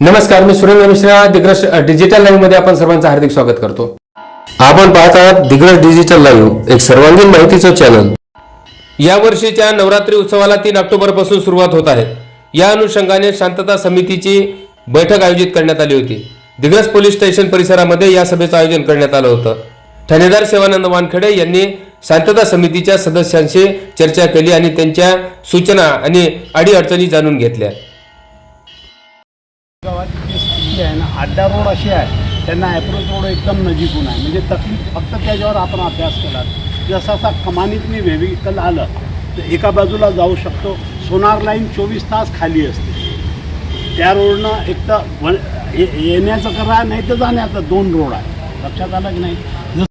नमस्कार मी सुरेंद्र मिश्रा. दिग्रस डिजिटल लाईव्हमध्ये आपण सर्वांचं हार्दिक स्वागत करतो. आपण पाहत आहात दिग्रस डिजिटल लाईव्ह एक सर्वांगीण माहितीचं चॅनल या वर्षीच्या नवरात्री उत्सवाला तीन ऑक्टोबरपासून सुरुवात होत आहे. या अनुषंगाने शांतता समितीची बैठक आयोजित करण्यात आली होती. दिग्रस पोलीस स्टेशन परिसरामध्ये या सभेचं आयोजन करण्यात आलं होतं. ठाणेदार सेवानंद वानखेडे यांनी शांतता समितीच्या सदस्यांशी चर्चा केली आणि त्यांच्या सूचना आणि अडीअडचणी जाणून घेतल्या. जे आहे ना आड्डा रोड अशी आहे त्यांना ॲप्रोच रोड एकदम नजीकून आहे. म्हणजे तकलीफ फक्त त्याच्यावर आपण अभ्यास केला. जसा कमानीत कमानीतनी व्हेविकल आलं तर एका बाजूला जाऊ शकतो. सोनार लाईन चोवीस तास खाली असते. त्या रोडनं एक तर वन येण्याचं करा नाही तर जाण्याचं दोन रोड आहे. लक्षात आलं की नाही?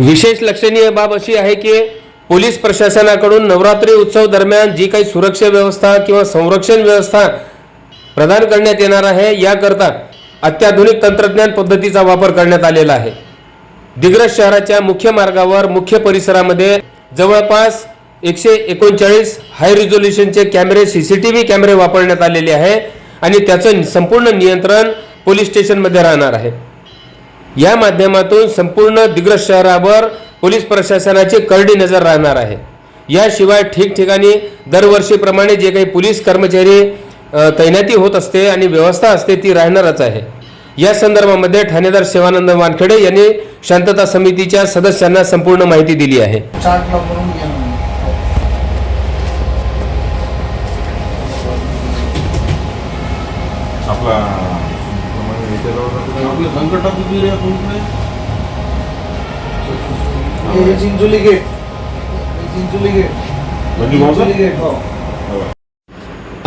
विशेष लक्षणीय बाब अशी आहे की पोलीस प्रशासनाकडून नवरात्री उत्सव दरम्यान जी काही सुरक्षा व्यवस्था किंवा संरक्षण व्यवस्था प्रदान करण्यात येणार आहे. याकरता अत्याधुनिक तंत्रज्ञान पद्धतीचा वापर करण्यात आलेला आहे. दिग्रस शहराच्या मुख्य मार्गावर मुख्य परिसरामध्ये जवळपास एकशे एकोणचाळीस हाय रिझोल्युशनचे कॅमेरे सी सी टी व्ही कॅमेरे वापरण्यात आलेले आहे आणि त्याचं संपूर्ण नियंत्रण पोलीस स्टेशनमध्ये राहणार आहे. या माध्यमातून संपूर्ण दिग्रस शहरावर पोलीस प्रशासनाची करडी नजर राहणार आहे. याशिवाय ठिकठिकाणी दरवर्षीप्रमाणे जे काही पोलीस कर्मचारी तैनाती होत असते आणि व्यवस्था असते ती राहणारच आहे. या संदर्भामध्ये ठाणेदार सेवानंद वानखेडे यांनी शांतता समितीच्या सदस्यांना संपूर्ण माहिती दिली आहे. चिंचोली गेट. चिंचोली गेट म्हणजे भाऊ चिंचोली गेट हो